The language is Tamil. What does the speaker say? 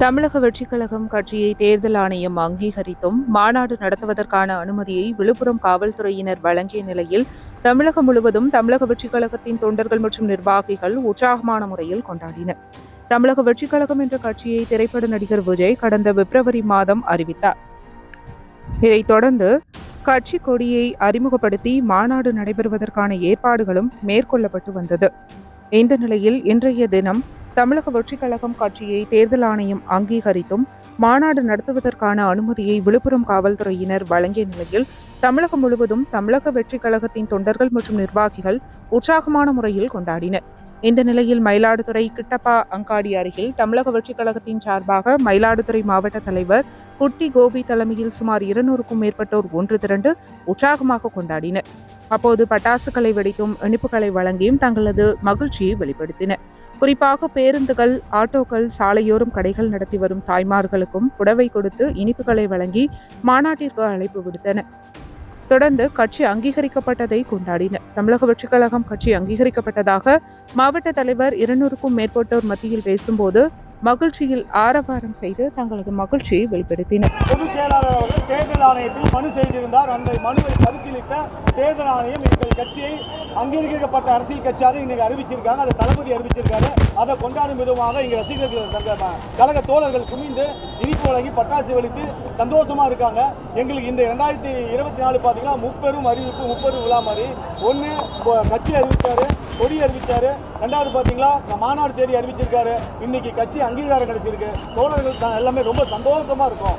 தமிழக வெற்றிக் கழகம் கட்சியை தேர்தல் ஆணையம் அங்கீகரித்தும் மாநாடு நடத்துவதற்கான அனுமதியை விழுப்புரம் காவல்துறையினர் வழங்கிய நிலையில் தமிழகம் முழுவதும் தமிழக வெற்றிக் கழகத்தின் தொண்டர்கள் மற்றும் நிர்வாகிகள் உற்சாகமான முறையில் கொண்டாடினர். தமிழக வெற்றிக் கழகம் என்ற கட்சியை திரைப்பட நடிகர் விஜய் கடந்த பிப்ரவரி மாதம் அறிவித்தார். இதைத் தொடர்ந்து கட்சி கொடியை அறிமுகப்படுத்தி மாநாடு நடைபெறுவதற்கான ஏற்பாடுகளும் மேற்கொள்ளப்பட்டு வந்தது. இந்த நிலையில் இன்றைய தினம் தமிழக வெற்றிக் கழகம் கட்சியை தேர்தல் ஆணையம் அங்கீகரித்தும் மாநாடு நடத்துவதற்கான அனுமதியை விழுப்புரம் காவல்துறையினர் வழங்கிய நிலையில் தமிழகம் முழுவதும் தமிழக வெற்றிக் கழகத்தின் தொண்டர்கள் மற்றும் நிர்வாகிகள் உற்சாகமான முறையில் கொண்டாடினர். இந்த நிலையில் மயிலாடுதுறை கிட்டப்பா அங்காடி அருகில் தமிழக வெற்றிக் கழகத்தின் சார்பாக மயிலாடுதுறை மாவட்ட தலைவர் குட்டி கோபி தலைமையில் சுமார் இருநூறுக்கும் மேற்பட்டோர் ஒன்று திரண்டு உற்சாகமாக கொண்டாடினர். அப்போது பட்டாசுகளை வெடித்தும் இனிப்புகளை வழங்கியும் தங்களது மகிழ்ச்சியை வெளிப்படுத்தினர். குறிப்பாக பேருந்துகள் ஆட்டோக்கள் சாலையோரம் கடைகள் நடத்தி வரும் தாய்மார்களுக்கும் புடவை கொடுத்து இனிப்புகளை வழங்கி மாநாட்டிற்கு அழைப்பு விடுத்தன தொடர்ந்து கட்சி அங்கீகரிக்கப்பட்டதை கொண்டாடினர். தமிழக வெற்றிக் கழகம் கட்சி அங்கீகரிக்கப்பட்டதாக மாவட்ட தலைவர் இருநூறுக்கும் மேற்பட்டோர் மத்தியில் பேசும்போது மகிழ்ச்சியில் ஆரவாரம் செய்து தங்களது மகிழ்ச்சியை வெளிப்படுத்தினர். பொதுச் செயலாளர் அவர்கள் தேர்தல் ஆணையத்தில் மனு செய்திருந்தார். அந்த மனுவை பரிசீலித்த தேர்தல் ஆணையம் எங்கள் கட்சியை அங்கீகரிக்கப்பட்ட அரசியல் கட்சியாக இன்னைக்கு அறிவிச்சிருக்காங்க. அதை தளபதி அறிவிச்சிருக்காரு. அதை கொண்டாடும் விதமாக இங்க ரசிகர்கள் தங்க கழக தோழர்கள் குமிந்து இனிப்பு வழங்கி பட்டாசு வெடித்து சந்தோஷமா இருக்காங்க. எங்களுக்கு இந்த ரெண்டாயிரத்தி இருபத்தி நாலு பார்த்தீங்கன்னா முப்பெரும் அறிவிப்பு முப்பெரும் விழா மாதிரி. ஒன்று கட்சி அறிவிச்சாரு கொடி அறிவித்தாரு ரெண்டாவது பார்த்தீங்களா? மாநாடு தேதி அறிவிச்சிருக்காரு. இன்னைக்கு கட்சி அங்கீகாரம் கிடைச்சிருக்கு. தோழர்கள் தான் எல்லாமே ரொம்ப சந்தோஷமா இருக்கும்.